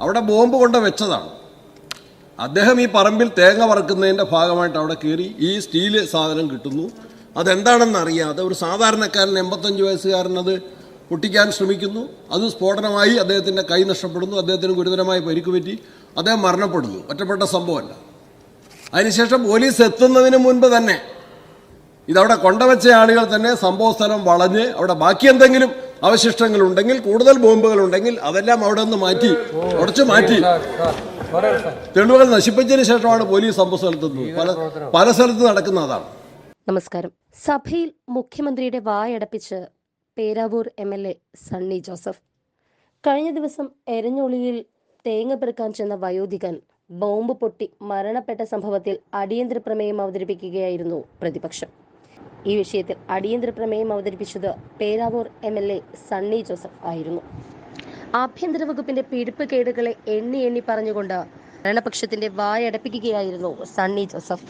അവിടെ ബോംബ് കൊണ്ട് വെച്ചതാണ്. അദ്ദേഹം ഈ പറമ്പിൽ തേങ്ങ വറക്കുന്നതിന്റെ ഭാഗമായിട്ട് അവിടെ കയറി ഈ സ്റ്റീൽ സാധനം കിട്ടുന്നു. അതെന്താണെന്ന് അറിയാതെ ഒരു സാധാരണക്കാരൻ എൺപത്തഞ്ച് വയസ്സുകാരൻ അത് പൊട്ടിക്കാൻ ശ്രമിക്കുന്നു. അത് സ്ഫോടനമായി അദ്ദേഹത്തിന്റെ കൈ നഷ്ടപ്പെടുന്നു. അദ്ദേഹത്തിന് ഗുരുതരമായി പരിക്ക് പറ്റി. അദ്ദേഹം മരണപ്പെടുന്നു. ഒറ്റപ്പെട്ട സംഭവമല്ല. അതിനുശേഷം പോലീസ് എത്തുന്നതിന് മുൻപ് തന്നെ ഇതവിടെ കൊണ്ടുവച്ച ആളുകൾ തന്നെ സംഭവസ്ഥലം വളഞ്ഞ് അവിടെ ബാക്കി എന്തെങ്കിലും അവശിഷ്ടങ്ങൾ ഉണ്ടെങ്കിൽ കൂടുതൽ ബോംബുകൾ ഉണ്ടെങ്കിൽ അതെല്ലാം അവിടെ നിന്ന് മാറ്റി ഉടച്ചു മാറ്റി. തെളിവുകൾ നശിപ്പിച്ചതിന് ശേഷമാണ് പോലീസ് സംഭവ സ്ഥലത്തെത്തുന്നത്. പല പല സ്ഥലത്ത് നടക്കുന്ന അതാണ്. നമസ്കാരം. സഭയിൽ മുഖ്യമന്ത്രിയുടെ വായടപ്പിച്ച് Peravoor M L A Sunny Joseph. കഴിഞ്ഞ ദിവസം എരഞ്ഞൊളിയിൽ തേങ്ങ പെറുക്കാൻ ചെന്ന വയോധികൻ ബോംബ് പൊട്ടി മരണപ്പെട്ട സംഭവത്തിൽ അടിയന്തര പ്രമേയം അവതരിപ്പിക്കുകയായിരുന്നു പ്രതിപക്ഷം. ഈ വിഷയത്തിൽ അടിയന്തര പ്രമേയം അവതരിപ്പിച്ചത് Peravoor M L A Sunny Joseph ആയിരുന്നു. ആഭ്യന്തര വകുപ്പിന്റെ പിടിപ്പ് കേടുകളെ എണ്ണി എണ്ണി പറഞ്ഞുകൊണ്ട് ഭരണപക്ഷത്തിന്റെ വായടപ്പിക്കുകയായിരുന്നു സണ്ണി ജോസഫ്.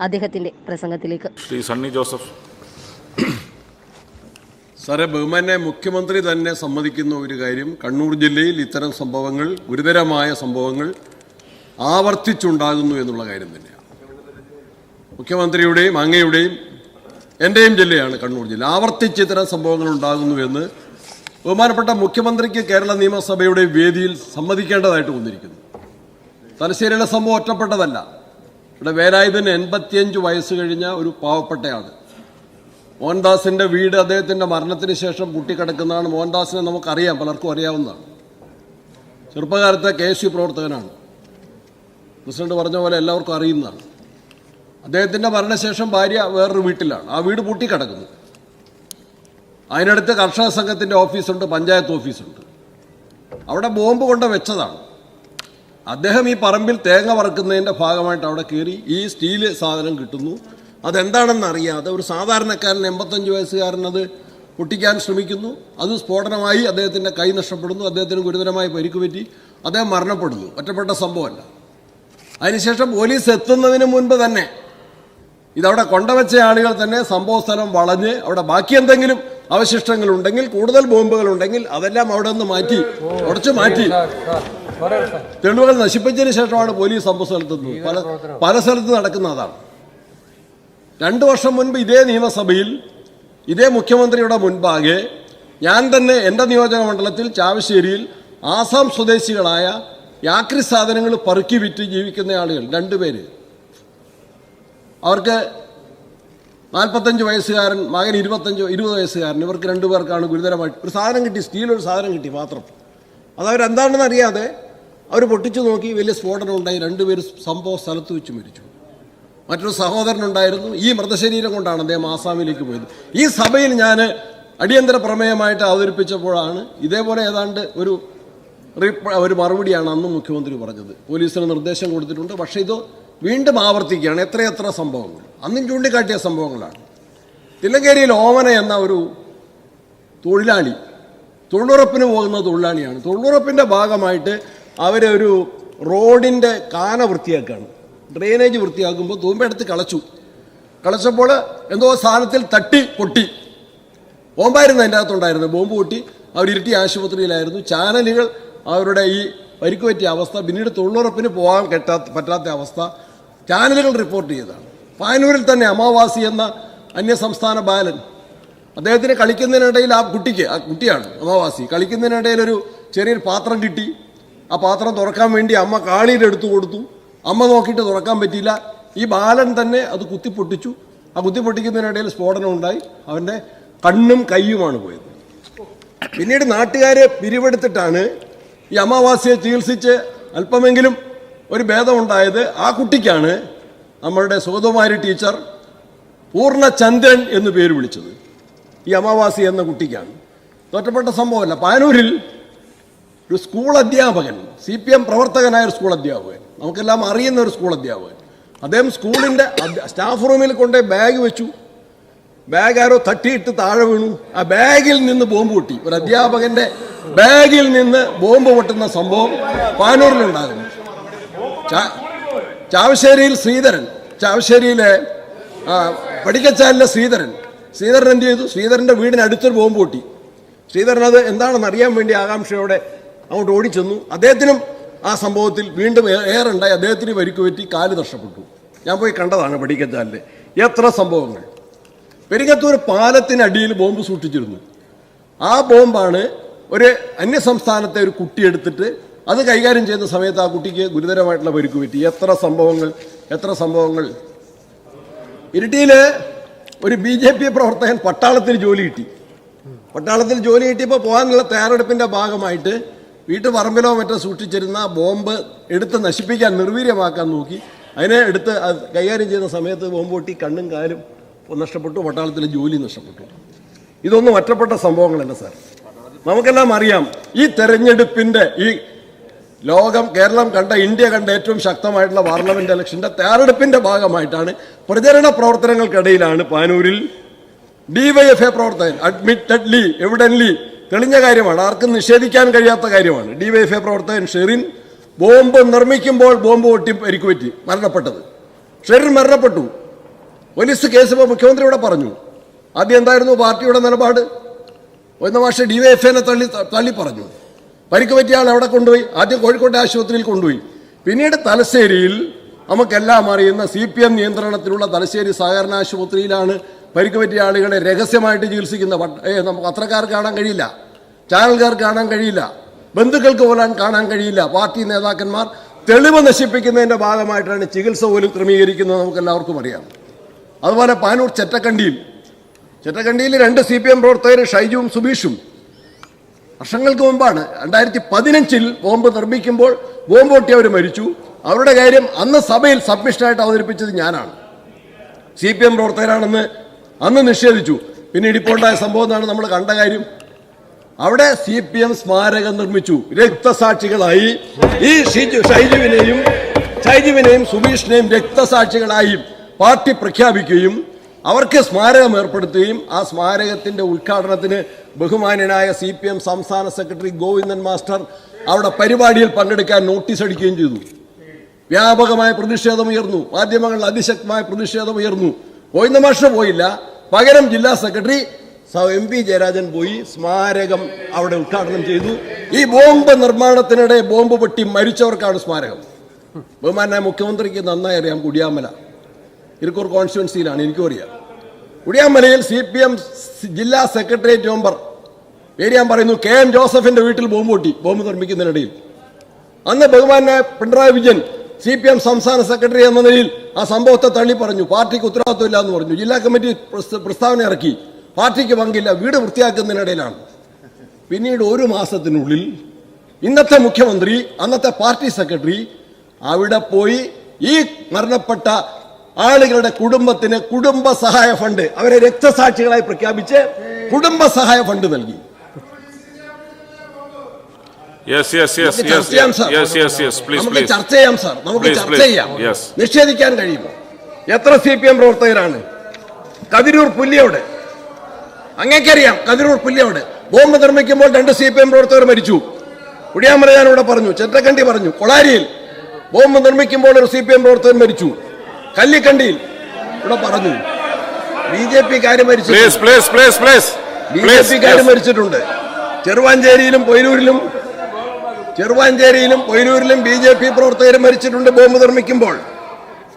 അദ്ദേഹത്തിന്റെ പ്രസംഗത്തിലേക്ക്. ശ്രീ സണ്ണി ജോസഫ്. സാറേ ബഹുമാനെ മുഖ്യമന്ത്രി തന്നെ സമ്മതിക്കുന്ന ഒരു കാര്യം. കണ്ണൂർ ജില്ലയിൽ ഇത്തരം സംഭവങ്ങൾ ഗുരുതരമായ സംഭവങ്ങൾ ആവർത്തിച്ചുണ്ടാകുന്നു എന്നുള്ള കാര്യം തന്നെയാണ്. മുഖ്യമന്ത്രിയുടെയും അങ്ങയുടെയും എന്റെയും ജില്ലയാണ് കണ്ണൂർ ജില്ല. ആവർത്തിച്ച് ഇത്തരം സംഭവങ്ങൾ ഉണ്ടാകുന്നു എന്ന് ബഹുമാനപ്പെട്ട മുഖ്യമന്ത്രിക്ക് കേരള നിയമസഭയുടെ വേദിയിൽ സമ്മതിക്കേണ്ടതായിട്ട് വന്നിരിക്കുന്നു. തലശ്ശേരിയിലെ സംഭവം ഒറ്റപ്പെട്ടതല്ല. ഇവിടെ വേലായുധന് എൺപത്തിയഞ്ച് വയസ്സ് കഴിഞ്ഞ ഒരു പാവപ്പെട്ടയാണ് മോഹൻദാസിന്റെ വീട് അദ്ദേഹത്തിന്റെ മരണത്തിന് ശേഷം പൂട്ടിക്കിടക്കുന്നതാണ് മോഹൻദാസിനെ നമുക്കറിയാം പലർക്കും അറിയാവുന്നതാണ്. ചെറുപ്പകാലത്തെ കെ എസ് യു പ്രവർത്തകനാണ്. പ്രസിഡന്റ് പറഞ്ഞ പോലെ എല്ലാവർക്കും അറിയുന്നതാണ്. അദ്ദേഹത്തിന്റെ മരണശേഷം ഭാര്യ വേറൊരു വീട്ടിലാണ്. ആ വീട് പൂട്ടിക്കിടക്കുന്നു. അതിനടുത്ത് കർഷക സംഘത്തിന്റെ ഓഫീസുണ്ട് പഞ്ചായത്ത് ഓഫീസുണ്ട്. അവിടെ ബോംബ് കൊണ്ട് വെച്ചതാണ്. അദ്ദേഹം ഈ പറമ്പിൽ തേങ്ങ വറക്കുന്നതിന്റെ ഭാഗമായിട്ട് അവിടെ കയറി ഈ സ്റ്റീൽ സാധനം കിട്ടുന്നു. അതെന്താണെന്ന് അറിയാതെ ഒരു സാധാരണക്കാരൻ എൺപത്തഞ്ച് വയസ്സുകാരൻ അത് പൊട്ടിക്കാൻ ശ്രമിക്കുന്നു. അത് സ്ഫോടനമായി അദ്ദേഹത്തിന്റെ കൈ നഷ്ടപ്പെടുന്നു. അദ്ദേഹത്തിന് ഗുരുതരമായി പരിക്ക് പറ്റി. അദ്ദേഹം മരണപ്പെടുന്നു. ഒറ്റപ്പെട്ട സംഭവമല്ല. അതിനുശേഷം പോലീസ് എത്തുന്നതിന് മുൻപ് തന്നെ ഇതവിടെ കൊണ്ടുവച്ച ആളുകൾ തന്നെ സംഭവ സ്ഥലം വളഞ്ഞ് അവിടെ ബാക്കി എന്തെങ്കിലും അവശിഷ്ടങ്ങൾ ഉണ്ടെങ്കിൽ കൂടുതൽ ബോംബുകൾ ഉണ്ടെങ്കിൽ അതെല്ലാം അവിടെ നിന്ന് മാറ്റി ഉടച്ചു മാറ്റി. തെളിവുകൾ നശിപ്പിച്ചതിന് ശേഷമാണ് പോലീസ് സംഭവ സ്ഥലത്തുനിന്ന് പല പല സ്ഥലത്ത് നടക്കുന്ന അതാണ്. രണ്ടു വർഷം മുൻപ് ഇതേ നിയമസഭയിൽ ഇതേ മുഖ്യമന്ത്രിയുടെ മുൻപാകെ ഞാൻ തന്നെ എന്റെ നിയോജക മണ്ഡലത്തിൽ ചാവശ്ശേരിയിൽ ആസാം സ്വദേശികളായ യാക്രി സാധനങ്ങൾ പറുക്കി വിറ്റ് ജീവിക്കുന്ന ആളുകൾ രണ്ടുപേര് അവർക്ക് നാൽപ്പത്തഞ്ച് വയസ്സുകാരൻ മകൻ ഇരുപത്തഞ്ച് ഇരുപത് വയസ്സുകാരൻ ഇവർക്ക് രണ്ടു പേർക്കാണ് ഗുരുതരമായിട്ട് ഒരു സാധനം കിട്ടി സ്റ്റീൽ ഒരു സാധനം കിട്ടി പാത്രം അത് അവരെന്താണെന്ന് അറിയാതെ അവർ പൊട്ടിച്ചു നോക്കി വലിയ സ്ഫോടനം ഉണ്ടായി രണ്ടുപേർ സംഭവ സ്ഥലത്ത് വെച്ച് മരിച്ചു. മറ്റൊരു സഹോദരനുണ്ടായിരുന്നു ഈ മൃതശരീരം കൊണ്ടാണ് അദ്ദേഹം ആസാമിലേക്ക് പോയത്. ഈ സഭയിൽ ഞാൻ അടിയന്തര പ്രമേയമായിട്ട് അവതരിപ്പിച്ചപ്പോഴാണ് ഇതേപോലെ ഏതാണ്ട് ഒരു ഒരു മറുപടിയാണ് അന്ന് മുഖ്യമന്ത്രി പറഞ്ഞത്. പോലീസിന് നിർദ്ദേശം കൊടുത്തിട്ടുണ്ട് പക്ഷേ ഇത് വീണ്ടും ആവർത്തിക്കുകയാണ്. എത്രയെത്ര സംഭവങ്ങൾ. അന്നും ചൂണ്ടിക്കാട്ടിയ സംഭവങ്ങളാണ്. തില്ലങ്കേരിയിൽ ഓമന എന്ന ഒരു തൊഴിലാളി തൊഴിലുറപ്പിന് പോകുന്ന തൊഴിലാളിയാണ്. തൊഴിലുറപ്പിന്റെ ഭാഗമായിട്ട് അവരൊരു റോഡിന്റെ കാന വൃത്തിയാക്കുകയാണ്. ഡ്രെയിനേജ് വൃത്തിയാക്കുമ്പോൾ തൂമ്പെടുത്ത് കളച്ചു. കളച്ചപ്പോൾ എന്തോ സാധനത്തിൽ തട്ടി പൊട്ടി. ബോംബായിരുന്നു അതിന്റെ അകത്തുണ്ടായിരുന്നു ബോംബ് പൊട്ടി. അവർ ഇരുട്ടി ആശുപത്രിയിലായിരുന്നു. ചാനലുകൾ അവരുടെ ഈ പരിക്ക് പറ്റിയ അവസ്ഥ പിന്നീട് തൊഴിലുറപ്പിന് പോകാൻ കെട്ടാത്ത പറ്റാത്ത അവസ്ഥ ചാനലുകൾ റിപ്പോർട്ട് ചെയ്തതാണ് പാനൂരിൽ തന്നെ അമാവാസി എന്ന അന്യസംസ്ഥാന ബാലൻ അദ്ദേഹത്തിന് കളിക്കുന്നതിനിടയിൽ ആ കുട്ടിക്ക് ആ കുട്ടിയാണ് അമാവാസി കളിക്കുന്നതിനിടയിൽ ഒരു ചെറിയൊരു പാത്രം കിട്ടി. ആ പാത്രം തുറക്കാൻ വേണ്ടി അമ്മ കാളിയുടെ എടുത്തു കൊടുത്തു. അമ്മ നോക്കിയിട്ട് തുറക്കാൻ പറ്റിയില്ല. ഈ ബാലൻ തന്നെ അത് കുത്തി പൊട്ടിച്ചു ആ കുത്തിപ്പൊട്ടിക്കുന്നതിനിടയിൽ സ്ഫോടനം ഉണ്ടായി. അവന്റെ കണ്ണും കൈയുമാണ് പോയത്. പിന്നീട് നാട്ടുകാരെ പിരിവെടുത്തിട്ടാണ് ഈ അമാവാസിയെ ചികിത്സിച്ച് അല്പമെങ്കിലും ഒരു ഭേദമുണ്ടായത് ആ കുട്ടിക്കാണ് നമ്മളുടെ സുഗതകുമാരി ടീച്ചർ പൂർണചന്ദ്രൻ എന്ന് പേര് വിളിച്ചത്. ഈ അമാവാസി എന്ന കുട്ടിക്കാണ്. തോറ്റപ്പെട്ട സംഭവമല്ല. പാനൂരിൽ ഒരു സ്കൂൾ അധ്യാപകൻ സി പി എം പ്രവർത്തകനായ ഒരു സ്കൂൾ അധ്യാപകൻ നമുക്കെല്ലാം അറിയുന്ന ഒരു സ്കൂൾ അധ്യാപകൻ അദ്ദേഹം സ്കൂളിന്റെ സ്റ്റാഫ് റൂമിൽ കൊണ്ടുപോയി ബാഗ് വെച്ചു. ബാഗ് ആരോ തട്ടിയിട്ട് താഴെ വീണു. ആ ബാഗിൽ നിന്ന് ബോംബ് പൊട്ടി. ഒരു അധ്യാപകന്റെ ബാഗിൽ നിന്ന് ബോംബ് പൊട്ടുന്ന സംഭവം പാനൂരിലുണ്ടാകുന്നു. ചാവശ്ശേരിയിൽ ശ്രീധരൻ ചാവശ്ശേരിയിലെ പടിക്കച്ചാലിലെ ശ്രീധരൻ. ശ്രീധരൻ എന്ത് ചെയ്തു? ശ്രീധരന്റെ വീടിന് അടുത്തൊരു ബോംബ് പൊട്ടി. ശ്രീധരൻ അത് എന്താണെന്ന് അറിയാൻ വേണ്ടി ആകാംക്ഷയോടെ അങ്ങോട്ട് ഓടിച്ചെന്നു. അദ്ദേഹത്തിനും ആ സംഭവത്തിൽ വീണ്ടും ഏറെ ഉണ്ടായി. അദ്ദേഹത്തിന് പരിക്കുപറ്റി കാൽ നഷ്ടപ്പെട്ടു. ഞാൻ പോയി കണ്ടതാണ് വെടിക്കച്ചാലിൽ എത്ര സംഭവങ്ങൾ. പെരിങ്ങത്തൂർ പാലത്തിനടിയിൽ ബോംബ് സൂക്ഷിച്ചിരുന്നു. ആ ബോംബാണ് ഒരു അന്യസംസ്ഥാനത്തെ ഒരു കുട്ടി എടുത്തിട്ട് അത് കൈകാര്യം ചെയ്യുന്ന സമയത്ത് ആ കുട്ടിക്ക് ഗുരുതരമായിട്ടുള്ള പരിക്ക് പറ്റി. എത്ര സംഭവങ്ങൾ എത്ര സംഭവങ്ങൾ? ഇരിട്ടിയിൽ ഒരു ബി ജെ പി പ്രവർത്തകൻ പട്ടാളത്തിൽ ജോലി കിട്ടി. പട്ടാളത്തിൽ ജോലി കിട്ടിയപ്പോൾ പോകാനുള്ള തയ്യാറെടുപ്പിന്റെ ഭാഗമായിട്ട് വീട്ടു പറമ്പിലോ മറ്റോ സൂക്ഷിച്ചിരുന്ന ബോംബ് എടുത്ത് നശിപ്പിക്കാൻ നിർവീര്യമാക്കാൻ നോക്കി. അതിനെ എടുത്ത് കൈകാര്യം ചെയ്യുന്ന സമയത്ത് ബോംബ് പൊട്ടി കണ്ണും കാലും നഷ്ടപ്പെട്ടു പട്ടാളത്തിലെ ജോലി നഷ്ടപ്പെട്ടു. ഇതൊന്നും ഒറ്റപ്പെട്ട സംഭവങ്ങളല്ല സാർ. നമുക്കെല്ലാം അറിയാം ഈ തെരഞ്ഞെടുപ്പിന്റെ ഈ ലോകം കേരളം കണ്ട ഇന്ത്യ കണ്ട ഏറ്റവും ശക്തമായിട്ടുള്ള പാർലമെന്റ് ഇലക്ഷന്റെ തയ്യാറെടുപ്പിന്റെ ഭാഗമായിട്ടാണ് പ്രചരണ പ്രവർത്തനങ്ങൾക്കിടയിലാണ് പാനൂരിൽ ഡിവൈഎഫ്ഐ പ്രവർത്തകൻ അഡ്മിറ്റഡ്ലി എവിഡൻലി തെളിഞ്ഞ കാര്യമാണ് ആർക്കും നിഷേധിക്കാൻ കഴിയാത്ത കാര്യമാണ്. ഡിവൈഎഫ്ഐ പ്രവർത്തകൻ ഷെറിൻ ബോംബ് നിർമ്മിക്കുമ്പോൾ ബോംബ് പൊട്ടി പരിക്കുപറ്റി മരണപ്പെട്ടത്. ഷെറിൻ മരണപ്പെട്ടു. പോലീസ് കേസ് ഇപ്പോൾ മുഖ്യമന്ത്രി ഇവിടെ പറഞ്ഞു? ആദ്യം എന്തായിരുന്നു പാർട്ടിയുടെ നിലപാട്? ഒന്ന് പക്ഷേ ഡിവൈഎഫ്ഐനെ തള്ളി തള്ളി പറഞ്ഞു. പരിക്ക് പറ്റിയ ആൾ അവിടെ കൊണ്ടുപോയി. ആദ്യം കോഴിക്കോട്ടെ ആശുപത്രിയിൽ കൊണ്ടുപോയി. പിന്നീട് തലശ്ശേരിയിൽ നമുക്കെല്ലാം അറിയുന്ന സി പി എം നിയന്ത്രണത്തിലുള്ള തലശ്ശേരി സഹകരണ ആശുപത്രിയിലാണ് പരിക്ക് പറ്റിയ ആളുകളെ രഹസ്യമായിട്ട് ചികിത്സിക്കുന്ന പത്രക്കാർക്ക് കാണാൻ കഴിയില്ല. ചാനൽക്കാർക്ക് കാണാൻ കഴിയില്ല. ബന്ധുക്കൾക്ക് പോലും കാണാൻ കഴിയില്ല. പാർട്ടി നേതാക്കന്മാർ തെളിവ് നശിപ്പിക്കുന്നതിന്റെ ഭാഗമായിട്ടാണ് ചികിത്സ പോലും ക്രമീകരിക്കുന്നത് നമുക്ക് എല്ലാവർക്കും അറിയാം. അതുപോലെ പാനൂർ ചെറ്റക്കണ്ടിയിൽ. ചെറ്റക്കണ്ടിയിൽ രണ്ട് സി പി എം പ്രവർത്തകർ ഷൈജുവും സുബീഷും. വർഷങ്ങൾക്ക് മുമ്പാണ് രണ്ടായിരത്തി പതിനഞ്ചിൽ ബോംബ് നിർമ്മിക്കുമ്പോൾ ബോംബ് പൊട്ടി അവർ മരിച്ചു. അവരുടെ കാര്യം അന്ന് സഭയിൽ സബ്മിഷനായിട്ട് അവതരിപ്പിച്ചത് ഞാനാണ്. സി പി എം പ്രവർത്തകരാണെന്ന് അന്ന് നിഷേധിച്ചു. പിന്നീട് ഇപ്പോൾ ഉണ്ടായ സംഭവം എന്നാണ് നമ്മൾ കണ്ട കാര്യം അവിടെ സി പി എം സ്മാരകം നിർമ്മിച്ചു. രക്തസാക്ഷികളായി. ഈ ഷൈജുവിനെയും ഷൈജുവിനെയും സുബീഷിനെയും രക്തസാക്ഷികളായി. പാർട്ടി പ്രഖ്യാപിക്കുകയും അവർക്ക് സ്മാരകം ഏർപ്പെടുത്തുകയും ആ സ്മാരകത്തിന്റെ ഉദ്ഘാടനത്തിന് ബഹുമാന്യനായ സി പി എം സംസ്ഥാന സെക്രട്ടറി ഗോവിന്ദൻ മാസ്റ്റർ അവിടെ പരിപാടിയിൽ പങ്കെടുക്കാൻ നോട്ടീസ് അടിക്കുകയും ചെയ്തു. വ്യാപകമായ പ്രതിഷേധം ഉയർന്നു. മാധ്യമങ്ങളിൽ അതിശക്തമായ പ്രതിഷേധം ഉയർന്നു. ഗോവിന്ദ മാസ്റ്റർ പോയില്ല. പകരം ജില്ലാ സെക്രട്ടറി എം പി ജയരാജൻ പോയി സ്മാരകം അവിടെ ഉദ്ഘാടനം ചെയ്തു. ഈ ബോംബ് നിർമ്മാണത്തിനിടെ ബോംബ് പൊട്ടി മരിച്ചവർക്കാണ് സ്മാരകം. ബഹുമാനായ മുഖ്യമന്ത്രിക്ക് നന്നായി അറിയാം കുടിയാമല. ഇരിക്കൂർ കോൺസ്റ്റിറ്റ്യുവൻസിയിലാണ് എനിക്കും അറിയാം. ഉടിയാമലയിൽ സി പി എം ജില്ലാ സെക്രട്ടേറിയറ്റ് മെമ്പർ പേര് ഞാൻ പറയുന്നു കെ എം ജോസഫിന്റെ വീട്ടിൽ ബോംബ് പൊട്ടി ബോംബ് നിർമ്മിക്കുന്നതിനിടയിൽ. അന്ന് ബഹുമാനായ Pinarayi Vijayan C P M സംസ്ഥാന സെക്രട്ടറി എന്ന നിലയിൽ ആ സംഭവത്തെ തള്ളി പറഞ്ഞു പാർട്ടിക്ക് ഉത്തരവാദിത്വമില്ല എന്ന് പറഞ്ഞു. ജില്ലാ കമ്മിറ്റി പ്രസ്താവന ഇറക്കി പാർട്ടിക്ക് പങ്കില്ല വീട് വൃത്തിയാക്കുന്നതിനിടയിലാണ്. പിന്നീട് ഒരു മാസത്തിനുള്ളിൽ ഇന്നത്തെ മുഖ്യമന്ത്രി അന്നത്തെ പാർട്ടി സെക്രട്ടറി അവിടെ പോയി ഈ മരണപ്പെട്ട ആളുകളുടെ കുടുംബത്തിന് കുടുംബ സഹായ ഫണ്ട് അവരെ രക്തസാക്ഷികളായി പ്രഖ്യാപിച്ച് കുടുംബ സഹായ ഫണ്ട് നൽകി. നമുക്ക് ചർച്ച ചെയ്യാം സാർ. നമുക്ക് ചർച്ച ചെയ്യാം നിഷേധിക്കാൻ കഴിയുമോ? എത്ര സി പി എം പ്രവർത്തകരാണ്? കതിരൂർ പുല്ലിയോട്. അങ്ങേക്കറിയാം കതിരൂർ പുല്ലിയോട്. ബോംബ് നിർമ്മിക്കുമ്പോൾ രണ്ട് സി പി എം പ്രവർത്തകർ മരിച്ചു. കുടിയാമല ഞാനിവിടെ പറഞ്ഞു ചെറ്റക്കണ്ടി പറഞ്ഞു കൊളാരിയിൽ ബോംബ് നിർമ്മിക്കുമ്പോൾ ഒരു സി പി എം പ്രവർത്തകൻ മരിച്ചു. കല്ലിക്കണ്ടിയിൽ. ഇവിടെ പറഞ്ഞു. ബി ജെ പി കാര്യം മരിച്ചു Please, please, please, please. B J പിക്കാർ മരിച്ചിട്ടുണ്ട്. ചെറുവാഞ്ചേരിയിലും പൊയിലൂരിലും ചെറുവാഞ്ചേരിയിലും പൊയിലൂരിലും ബി ജെ പി പ്രവർത്തകർ മരിച്ചിട്ടുണ്ട് ബോംബ് നിർമ്മിക്കുമ്പോൾ.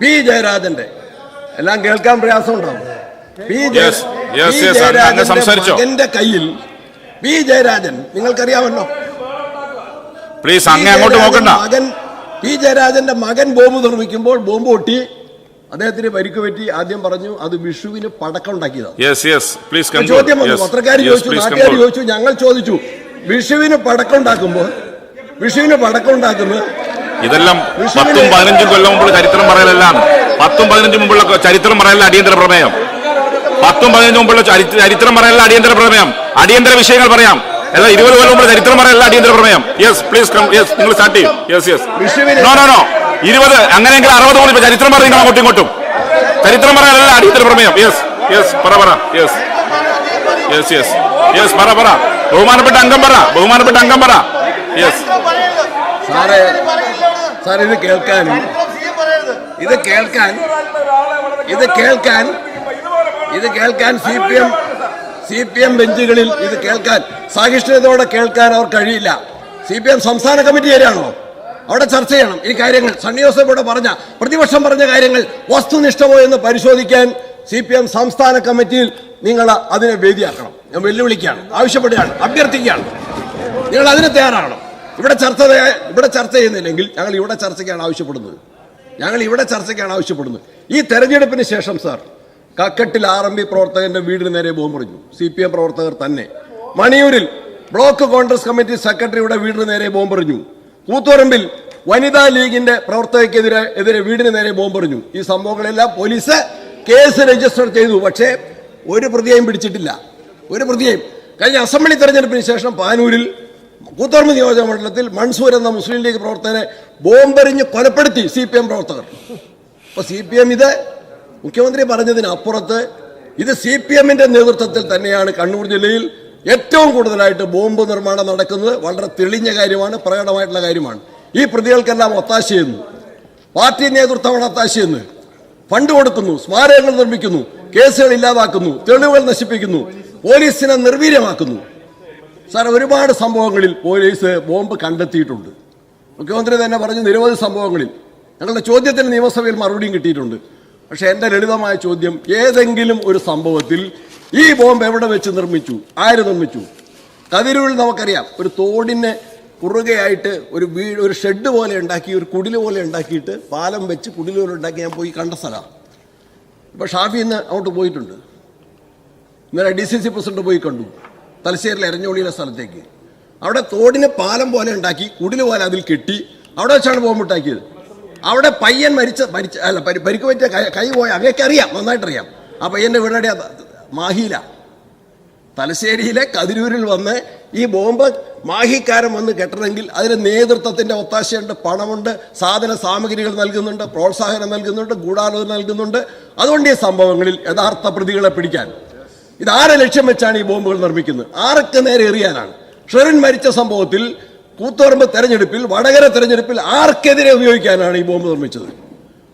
പി ജയരാജന്റെ. എല്ലാം കേൾക്കാൻ പ്രയാസം ഉണ്ടാവും പി ജയരാജന്റെ മകന്റെ കയ്യിൽ പി ജയരാജൻ നിങ്ങൾക്കറിയാമല്ലോ. Please, പി അങ്ങോട്ട് നോക്കണ്ട. മകൻ പി ജയരാജന്റെ മകൻ ബോംബ് നിർമ്മിക്കുമ്പോൾ ബോംബ് പൊട്ടി. അദ്ദേഹത്തിന് പരിക്ക് പറ്റി ആദ്യം പറഞ്ഞു അത് വിഷുവിന് പടക്കം ഉണ്ടാക്കിയതാണ് ചോദ്യം വന്നു. പത്രക്കാർ ചോദിച്ചു നാട്ടുകാർ ചോദിച്ചു ഞങ്ങൾ ചോദിച്ചു വിഷുവിന് പടക്കം ഉണ്ടാക്കുമ്പോൾ വിഷുവിന് പടക്കം ഉണ്ടാക്കുന്നത്? ഇതെല്ലാം പത്തും പതിനഞ്ചും കൊല്ലം മുമ്പുള്ള ചരിത്രം പറയലെല്ലാം പത്തും പതിനഞ്ചും മുമ്പുള്ള ചരിത്രം പറയല അടിയന്തര പ്രമേയം. പത്തും പതിനഞ്ചും മുമ്പുള്ള ചരി- ചരിത്രം പറയല അടിയന്തര പ്രമേയം. അടിയന്തര വിഷയങ്ങൾ പറയാം. അല്ല ഇരുപത് കൊല്ലം മുമ്പുള്ള ചരിത്രം പറയല അടിയന്തര പ്രമേയം. യെസ് പ്ലീസ് കം യെസ് നിങ്ങൾ സ്റ്റാർട്ട് ചെയ്യും. Yes yes no no no ഇരുപത് അങ്ങനെയെങ്കിൽ അറുപത് കോടി ചരിത്രം പറയുന്നത് അങ്ങോട്ടും ഇങ്ങോട്ടും ചരിത്രം പറയാനല്ല അടിയന്തര പ്രമേയം. യെസ് യെസ് പറ പറ. യെസ് യെസ് യെസ് യെസ് പറ പറ. ബഹുമാനപ്പെട്ട അംഗം പറ. ബഹുമാനപ്പെട്ട അംഗം പറ. യെസ് സാറേ ഇത് കേൾക്കാൻ. ഇത് കേൾക്കാൻ. ഇത് കേൾക്കാൻ. ഇത് കേൾക്കാൻ C P M C P M ബെഞ്ചുകളിൽ ഇത് കേൾക്കാൻ. സഹിഷ്ണുതയോടെ കേൾക്കാൻ അവർ കഴിയില്ല. സി പി എം സംസ്ഥാന കമ്മിറ്റി ചേരാണോ അവിടെ ചർച്ച ചെയ്യണം. ഈ കാര്യങ്ങൾ സണ്ണി ജോസഫ് ഇവിടെ പറഞ്ഞ പ്രതിപക്ഷം പറഞ്ഞ കാര്യങ്ങൾ വസ്തുനിഷ്ഠമോ എന്ന് പരിശോധിക്കാൻ സി പി എം സംസ്ഥാന കമ്മിറ്റിയിൽ നിങ്ങൾ അതിനെ വേദിയാക്കണം. ഞാൻ വെല്ലുവിളിക്കുകയാണ്. ആവശ്യപ്പെടുകയാണ്. അഭ്യർത്ഥിക്കുകയാണ്. നിങ്ങൾ അതിന് തയ്യാറാകണം. ഇവിടെ ചർച്ച ഇവിടെ ചർച്ച ചെയ്യുന്നില്ലെങ്കിൽ ഞങ്ങൾ ഇവിടെ ചർച്ചയ്ക്കാണ് ആവശ്യപ്പെടുന്നത്. ഞങ്ങൾ ഇവിടെ ചർച്ചയ്ക്കാണ് ആവശ്യപ്പെടുന്നത്. ഈ തെരഞ്ഞെടുപ്പിന് ശേഷം sir Kakkattil R M P പ്രവർത്തകന്റെ വീടിന് നേരെ ബോംബെറിഞ്ഞു സി പി എം പ്രവർത്തകർ തന്നെ. മണിയൂരിൽ ബ്ലോക്ക് കോൺഗ്രസ് കമ്മിറ്റി സെക്രട്ടറിയുടെ വീടിന് നേരെ ബോംബെറിഞ്ഞു. കൂത്തുപറമ്പിൽ വനിതാ ലീഗിന്റെ പ്രവർത്തകർക്കെതിരെ എതിരെ വീടിന് നേരെ ബോംബെറിഞ്ഞു ഈ സംഭവങ്ങളെല്ലാം പോലീസ് കേസ് രജിസ്റ്റർ ചെയ്തു. പക്ഷേ ഒരു പ്രതിയെയും പിടിച്ചിട്ടില്ല. ഒരു പ്രതിയെയും. കഴിഞ്ഞ അസംബ്ലി തെരഞ്ഞെടുപ്പിന് ശേഷം പാനൂരിൽ കൂത്തുപറമ്പ് നിയോജക മണ്ഡലത്തിൽ മൺസൂർ എന്ന മുസ്ലിം ലീഗ് പ്രവർത്തകനെ ബോംബെറിഞ്ഞ് കൊലപ്പെടുത്തി സി പി എം പ്രവർത്തകർ. അപ്പൊ സി പി എം ഇത് മുഖ്യമന്ത്രി പറഞ്ഞതിനപ്പുറത്ത് ഇത് സി പി എമ്മിന്റെ നേതൃത്വത്തിൽ തന്നെയാണ്. കണ്ണൂർ ജില്ലയിൽ ഏറ്റവും കൂടുതലായിട്ട് ബോംബ് നിർമ്മാണം നടക്കുന്നത് വളരെ തെളിഞ്ഞ കാര്യമാണ് പ്രകടമായിട്ടുള്ള കാര്യമാണ്. ഈ പ്രതികൾക്കെല്ലാം ഒത്താശ ചെയ്യുന്നു. പാർട്ടി നേതൃത്വമാണ് ഒത്താശ ചെയ്യുന്നത്. ഫണ്ട് കൊടുക്കുന്നു സ്മാരകങ്ങൾ നിർമ്മിക്കുന്നു കേസുകൾ ഇല്ലാതാക്കുന്നു തെളിവുകൾ നശിപ്പിക്കുന്നു പോലീസിനെ നിർവീര്യമാക്കുന്നു. സാർ ഒരുപാട് സംഭവങ്ങളിൽ പോലീസ് ബോംബ് കണ്ടെത്തിയിട്ടുണ്ട്. മുഖ്യമന്ത്രി തന്നെ പറഞ്ഞു നിരവധി സംഭവങ്ങളിൽ. ഞങ്ങളുടെ ചോദ്യത്തിന് നിയമസഭയിൽ മറുപടിയും കിട്ടിയിട്ടുണ്ട്. പക്ഷെ എന്റെ ലളിതമായ ചോദ്യം ഏതെങ്കിലും ഒരു സംഭവത്തിൽ ഈ ബോംബ് എവിടെ വെച്ച് നിർമ്മിച്ചു? ആര് നിർമ്മിച്ചു? കതിരൂരിൽ നമുക്കറിയാം. ഒരു തോടിന് കുറുകയായിട്ട് ഒരു വീട് ഒരു ഷെഡ് പോലെ ഉണ്ടാക്കി ഒരു കുടിൽ പോലെ ഉണ്ടാക്കിയിട്ട് പാലം വെച്ച് കുടിൽ പോലെ ഉണ്ടാക്കി ഞാൻ പോയി കണ്ട സ്ഥലമാണ് ഇപ്പോൾ ഷാഫി ഇന്ന് അങ്ങോട്ട് പോയിട്ടുണ്ട്. ഇന്നലെ ഡി സി സി പ്രസിഡന്റ് പോയി കണ്ടു. തലശ്ശേരിയിലെ എരഞ്ഞോളിയിലെ സ്ഥലത്തേക്ക്. അവിടെ തോടിന് പാലം പോലെ ഉണ്ടാക്കി കുടിൽ പോലെ അതിൽ കെട്ടി അവിടെ വെച്ചാണ് ബോംബുണ്ടാക്കിയത് അവിടെ പയ്യൻ മരിച്ച മരിച്ച അല്ല പരി- പരിക്ക് പറ്റിയ കൈ പോയ അങ്ങേക്ക് അറിയാം നന്നായിട്ടറിയാം. ആ പയ്യന്റെ വീടടെ മാഹിയില തലശ്ശേരിയിലെ കതിരൂരിൽ വന്ന് ഈ ബോംബ് മാഹിക്കാരൻ വന്ന് കെട്ടണമെങ്കിൽ അതിന് നേതൃത്വത്തിന്റെ ഒത്താശയുണ്ട് പണമുണ്ട് സാധന സാമഗ്രികൾ നൽകുന്നുണ്ട് പ്രോത്സാഹനം നൽകുന്നുണ്ട് ഗൂഢാലോചന നൽകുന്നുണ്ട്. അതുകൊണ്ട് ഈ സംഭവങ്ങളിൽ യഥാർത്ഥ പ്രതികളെ പിടിക്കാൻ. ഇതാരെ ലക്ഷ്യം വെച്ചാണ് ഈ ബോംബുകൾ നിർമ്മിക്കുന്നത്? ആർക്ക് നേരെ എറിയാനാണ്? ഷെറിൻ മരിച്ച സംഭവത്തിൽ കൂത്തുപറമ്പ് തെരഞ്ഞെടുപ്പിൽ വടകര തെരഞ്ഞെടുപ്പിൽ ആർക്കെതിരെ ഉപയോഗിക്കാനാണ് ഈ ബോംബ് നിർമ്മിച്ചത്?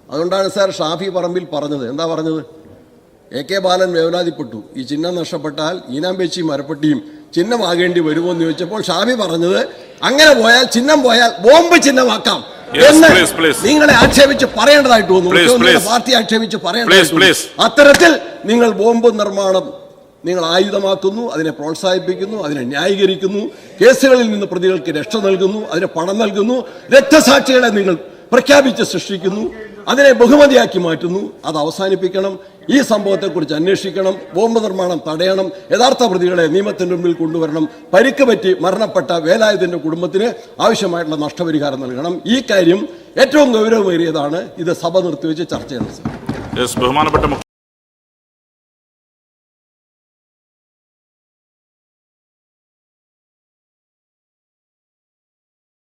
അതുകൊണ്ടാണ് സാർ ഷാഫി പറമ്പിൽ പറഞ്ഞത്. എന്താ പറഞ്ഞത്? എ കെ ബാലൻ വേവലാതിപ്പെട്ടു ഈ ചിഹ്നം നഷ്ടപ്പെട്ടാൽ ഈനാമ്പേച്ചി മരപ്പെട്ടിയും ചിഹ്നമാകേണ്ടി വരുമോ എന്ന് ചോദിച്ചപ്പോൾ ഷാഫി പറഞ്ഞത് അങ്ങനെ പോയാൽ ചിഹ്നം പോയാൽ ബോംബ് ചിഹ്നമാക്കാം. എന്ന്. നിങ്ങളെ ആക്ഷേപിച്ച് പറയേണ്ടതായിട്ട് തോന്നുന്നു Please, പാർട്ടി ആക്ഷേപിച്ച് പറയേണ്ടതായിട്ട് അത്തരത്തിൽ നിങ്ങൾ ബോംബ് നിർമ്മാണം നിങ്ങൾ ആയുധമാക്കുന്നു അതിനെ പ്രോത്സാഹിപ്പിക്കുന്നു അതിനെ ന്യായീകരിക്കുന്നു കേസുകളിൽ നിന്ന് പ്രതികൾക്ക് രക്ഷ നൽകുന്നു അതിന് പണം നൽകുന്നു രക്തസാക്ഷികളെ നിങ്ങൾ പ്രഖ്യാപിച്ച് സൃഷ്ടിക്കുന്നു അതിനെ ബഹുമതിയാക്കി മാറ്റുന്നു. അത് അവസാനിപ്പിക്കണം. ഈ സംഭവത്തെക്കുറിച്ച് അന്വേഷിക്കണം. ബോംബ് നിർമ്മാണം തടയണം. യഥാർത്ഥ പ്രതികളെ നിയമത്തിന്റെ മുമ്പിൽ കൊണ്ടുവരണം. പരിക്ക് പറ്റി മരണപ്പെട്ട വേലായുധന്റെ കുടുംബത്തിന് ആവശ്യമായിട്ടുള്ള നഷ്ടപരിഹാരം നൽകണം. ഈ കാര്യം ഏറ്റവും ഗൗരവമേറിയതാണ്. ഇത് സഭ നിർത്തിവെച്ച് ചർച്ച ചെയ്യണം ബഹുമാനപ്പെട്ട